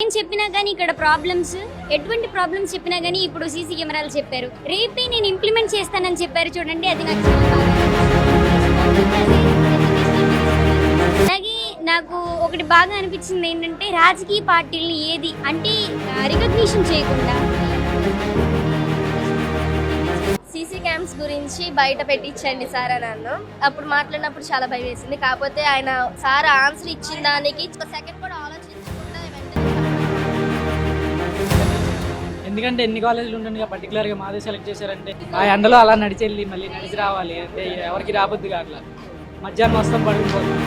ఏం చెప్పినా కానీ ఇక్కడ ప్రాబ్లమ్స్ ఎటువంటి ప్రాబ్లమ్స్ చెప్పినా కానీ ఇప్పుడు సీసీ కెమెరాలు చెప్పారు. రేపే నేను ఇంప్లిమెంట్ చేస్తానని చెప్పారు చూడండి అది నాకు చాలా బాగా అలాగే నాకు ఒకటి బాగా అనిపించింది ఏంటంటే రాజకీయ పార్టీలని ఏది అంటే రికగ్నిషన్ చేయకుండా సీసీ క్యామ్స్ గురించి బయట పెట్టించండి సార్ అని అన్నాను అప్పుడు మాట్లాడినప్పుడు చాలా భయం వేసింది. కాకపోతే ఆయన సార్ ఆన్సర్ ఇచ్చిన దానికి ఒక సెకండ్ కూడా ఎందుకంటే ఎన్ని కాలేజీలు ఉంటుంది పర్టికులర్గా మాదే సెలెక్ట్ చేశారంటే ఆ ఎండలో అలా నడిచి వెళ్ళి మళ్ళీ నడిచి రావాలి. అంటే ఎవరికి రాబొద్దు అట్లా మధ్యాహ్నం వస్తాం పడుకుపోతుంది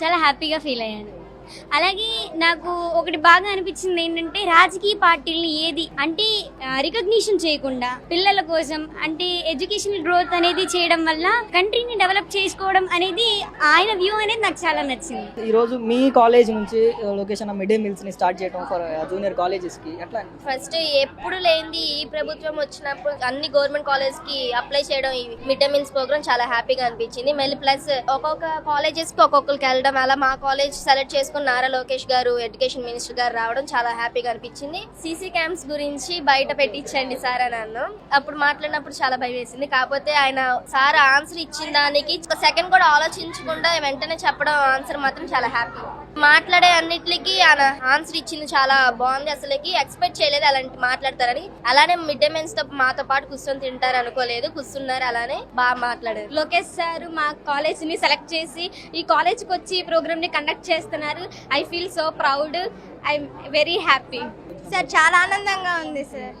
చాలా హ్యాపీగా ఫీల్ అయ్యాను. అలాగే నాకు ఒకటి బాగా అనిపించింది ఏంటంటే రాజకీయ పార్టీలని ఏది అంటే రికగ్నిషన్ చేయకుండా పిల్లల కోసం అంటే ఎడ్యుకేషనల్ గ్రోత్ అనేది చేయడం వల్ల కంట్రీని డెవలప్ చేసుకోవడం అనేది ఆయన వ్యూ అనేది నాకు చాలా నచ్చింది ఈ రోజు మీ కాలేజ్ నుంచి లొకేషన్ మిడ్ డే మీల్స్ని స్టార్ట్ చేయడం ఫర్ జూనియర్ కాలేజెస్కి ఎట్లా అనిపిస్తుంది? ఫస్ట్ ఎప్పుడు లేనిది ఈ ప్రభుత్వం వచ్చినప్పుడు అన్ని గవర్నమెంట్ కాలేజ్కి అప్లై చేయడం ఈ మిడ్ డే మీల్స్ ప్రోగ్రామ్ చాలా హ్యాపీగా అనిపించింది మళ్ళీ ప్లస్ ఒక్కొక్క కాలేజెస్కి ఒక్కొక్కరికి వెళ్ళడం అలా మా కాలేజ్ సెలెక్ట్ చేసుకుని నారా లోకేష్ గారు ఎడ్యుకేషన్ మినిస్టర్ గారు రావడం చాలా హ్యాపీగా అనిపించింది. సీసీ క్యామ్స్ గురించి బయట పెట్టించండి సార్ అని అన్నాను అప్పుడు మాట్లాడినప్పుడు చాలా భయం వేసింది. కాకపోతే ఆయన సార్ ఆన్సర్ ఇచ్చిన దానికి సెకండ్ కూడా ఆలోచించకుండా వెంటనే చెప్పడం ఆన్సర్ మాత్రం చాలా హ్యాపీ. మాట్లాడే అన్నిటికి ఆయన ఆన్సర్ ఇచ్చింది చాలా బాగుంది. అసలుకి ఎక్స్పెక్ట్ చేయలేదు అలాంటి మాట్లాడతారని. అలానే మిడ్ డే మీల్స్తో మాతో పాటు కూర్చొని తింటారు అనుకోలేదు. కూర్చున్నారు అలానే బాగా మాట్లాడారు. లోకేష్ సార్ మా కాలేజ్ని సెలెక్ట్ చేసి ఈ కాలేజ్కి వచ్చి ఈ ప్రోగ్రామ్ని కండక్ట్ చేస్తున్నారు. I feel so proud I very happy sir చాలా ఆనందంగా ఉంది సార్.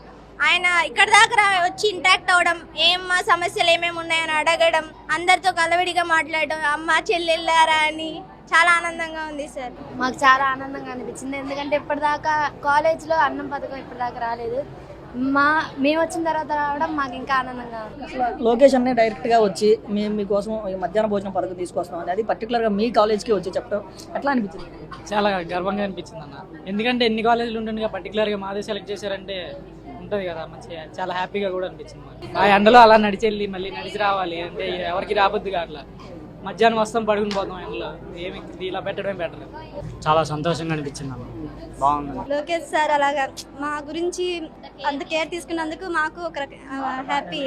ఆయన ఇక్కడ దాకా వచ్చి ఇంటరాక్ట్ అవ్వడం ఏం మా సమస్యలు ఏమేమి ఉన్నాయని అడగడం అందరితో కలవిడిగా మాట్లాడడం అమ్మ చెల్లెళ్ళారా అని చాలా ఆనందంగా ఉంది సార్. మాకు చాలా ఆనందంగా అనిపించింది. ఎందుకంటే ఇప్పటిదాకా కాలేజ్లో అన్నం పథకం ఇప్పటిదాకా రాలేదు. మా మేము వచ్చిన తర్వాత రావడం మాకు ఇంకా ఆనందంగా ఉంది. అసలు లొకేషన్ని డైరెక్ట్గా వచ్చి మేము మీకోసం ఈ మధ్యాహ్న భోజనం పథకం తీసుకొస్తాం అనేది పర్టికులర్గా మీ కాలేజ్కి వచ్చి చెప్పడం ఎట్లా అనిపించింది? చాలా గర్వంగా అనిపించింది అన్న. ఎందుకంటే ఎన్ని కాలేజీలు ఉంటుంది పర్టికులర్గా మాదే సెలెక్ట్ చేశారంటే ఉంటుంది కదా మంచిగా చాలా హ్యాపీగా కూడా అనిపించింది. ఆ ఎండలో అలా నడిచి వెళ్ళి మళ్ళీ నడిచి రావాలి అంటే ఎవరికి రాబొద్దు అట్లా మధ్యాహ్నం వస్తాం పడుకుని పోతాం ఎండలో ఏమి ఇలా పెట్టడమే బెటర్ చాలా సంతోషంగా అనిపించింది అన్న బాగుంది. లోకేష్ సార్ అలాగా మా గురించి అంత కేర్ తీసుకున్నందుకు మాకు ఒక హ్యాపీ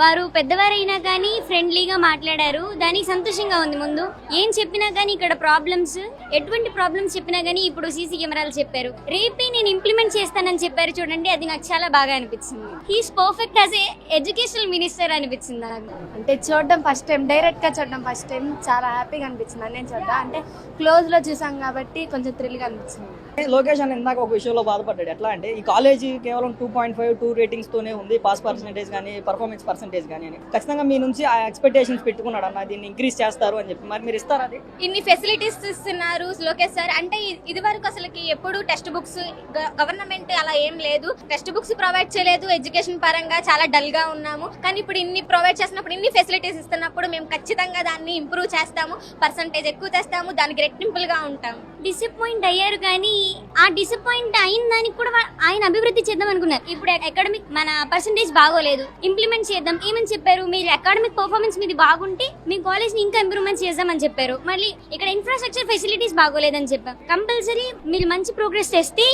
వారు పెద్దవారైనా కానీ ఫ్రెండ్లీగా మాట్లాడారు. దానికి సంతోషంగా ఉంది ముందు. ఏం చెప్పినా కానీ ఇక్కడ ప్రాబ్లమ్స్ ఎటువంటి ప్రాబ్లమ్స్ చెప్పినా కానీ ఇప్పుడు సీసీ కెమెరాలు చెప్పారు. రేపే నేను ఇంప్లిమెంట్ చేస్తానని చెప్పారు చూడండి అది నాకు చాలా బాగా అనిపించింది. He's perfect as a educational minister అనిపించింది నాకు. అంటే చూడడం ఫస్ట్ టైం డైరెక్ట్గా చూడడం ఫస్ట్ టైం చాలా హ్యాపీగా అనిపించింది. నేను చూడడం. అంటే క్లోజ్లో చూసాం కాబట్టి కొంచెం థ్రిల్గా అనిపించింది. లొకేషన్ ఇందాక ఒక విషయంలో బాధపడ్డాడు. ఎట్లా అంటే ఈ కాలేజీ కేవలం two point five two ratings తోనే ఉంది పాస్ పర్సెంటేజ్ కానీ పర్ఫార్మెన్స్ పర్సెంటేజ్ కానీ అని. ఖచ్చితంగా మీ నుంచి ఆ ఎక్స్పెక్టేషన్స్ పెట్టుకున్నాడు అన్న దీన్ని ఇంక్రీజ్ చేస్తారు అని చెప్పి. మరి మీరు ఇస్తారా అది? ఇన్ని ఫెసిలిటీస్ ఇస్తున్నారు లోకేష్ సార్. అంటే ఇది వరకు అసలుకి ఎప్పుడు టెక్స్ట్ బుక్స్ గవర్నమెంట్ అలా ఏం లేదు. టెక్స్ట్ బుక్స్ ప్రొవైడ్ చేయలేదు. ఎడ్యుకేషన్ పరంగా చాలా డల్గా ఉన్నాము. కానీ ఇప్పుడు ఇన్ని ప్రొవైడ్ చేసినప్పుడు ఇన్ని ఫెసిలిటీస్ ఇస్తున్నప్పుడు మేము ఖచ్చితంగా దాన్ని ఇంప్రూవ్ చేస్తాము. పర్సంటేజ్ ఎక్కువ తెస్తాము. దానికి రెట్టింపుల్గా ఉంటాము. డిసప్పాయింట్ అయ్యారు కానీ ఆ డిసప్పాయింట్ అయిన దానికి కూడా ఆయన అభివృద్ధి చేద్దాం అనుకున్నారు. ఇప్పుడు అకాడమిక్ మన పర్సంటేజ్ బాగోలేదు. ఇంప్లిమెంట్ చేద్దాం. ఏమని చెప్పారు? మీరు అకాడమిక్ పర్ఫార్మెన్స్ మీది బాగుంటే మీ కాలేజ్ని ఇంకా ఇంప్రూవ్మెంట్ చేద్దామని చెప్పారు. మళ్ళీ ఇక్కడ ఇన్ఫ్రాస్ట్రక్చర్ ఫెసిలిటీస్ బాగోలేదని చెప్పాం. కంపల్సరీ మీరు మంచి ప్రోగ్రెస్ చేస్తే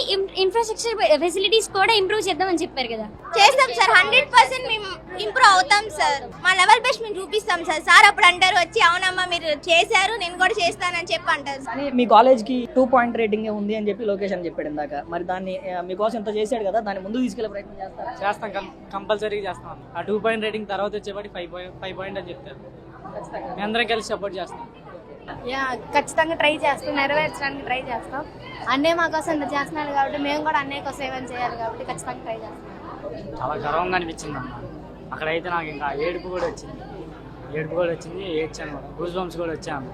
ఇన్ఫ్రాస్ట్రక్చర్ ఫెసిలిటీస్ కూడా ఇంప్రూవ్ చేద్దామని చెప్పారు కదా. చేస్తాం సార్. హండ్రెడ్ పర్సెంట్ మేము ఇంప్రూవ్ అవుతాం సార్. మా లెవెల్ బెస్ట్ మేము చూపిస్తాం సార్. సార్ అప్పుడు అంటారు వచ్చి అవునమ్మా మీరు చేశారు నేను కూడా చేస్తానని చెప్పి అంటారు మీ కాలేజ్కి టూ పాయింట్ రేటింగ్ ఉంది అని చెప్పి లొకేషన్ చెప్పాడు ఇందాక. మరి దాన్ని మీకోసం ఇంత చేశాడు కదా దాన్ని ముందు తీసుకెళ్ళే ప్రయత్నం చేస్తారా? చేస్తాం కంపల్సరీగా చేస్తాం అన్న. ఆ టూ పాయింట్ రేటింగ్ తర్వాత వచ్చేవాడి ఫైవ్ పాయింట్ ఫైవ్ పాయింట్ అని చెప్తారు. మీ అందరం కలిసి సపోర్ట్ చేస్తాం. యా ఖచ్చితంగా ట్రై చేస్తాం నెరవేర్చడానికి ట్రై చేస్తాం. అన్నే మా కోసం ఇంత చేస్తున్నాడు కాబట్టి మేము కూడా అన్నయ్య కోసం ఏమైనా చేయాలి కాబట్టి ఖచ్చితంగా ట్రై చేస్తాం. చాలా గర్వంగా అనిపించింది అన్న. అక్కడైతే నాకు ఇంకా ఏడుపు కూడా వచ్చింది. ఏడుపు కూడా వచ్చింది ఏడ్చాను కూడా. గూస్ బంప్స్ కూడా వచ్చాను.